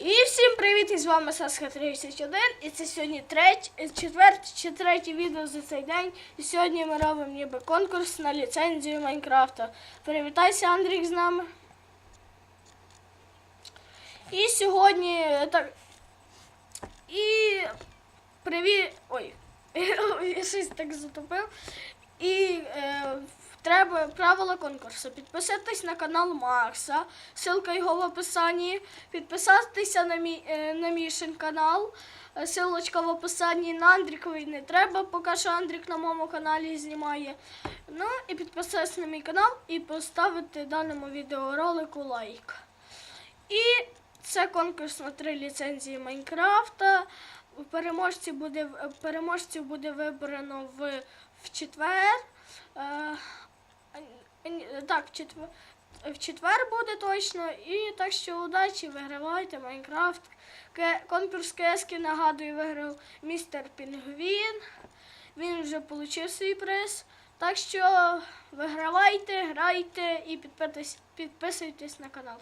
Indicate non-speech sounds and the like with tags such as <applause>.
І всім привіт! І з вами Саска 31 і це сьогодні треть, четверте чи третє відео за цей день. І сьогодні ми робимо ніби конкурс на ліцензію Майнкрафта. Привітайся, Андрік, з нами. І сьогодні так. І привіт. Ой, <laughs> я щось так затопив. І е, треба правила конкурсу. Підписатись на канал Макса, ссылка його в описанні. Підписатися на мій, е, на Мішин канал. е, Силочка в описанні на Андріковий не треба, поки що Андрік на моєму каналі знімає. Ну і підписатися на мій канал і поставити даному відеоролику лайк. І це конкурс на три ліцензії Майнкрафта. Переможці буде, переможців буде вибрано в, в четвер. Так, в четвер, буде точно. І так що удачі, вигравайте Майнкрафт. Конкурс кески, нагадую, виграв містер Пінгвін. Він вже отримав свій приз. Так що вигравайте, грайте і підписуйтесь на канал.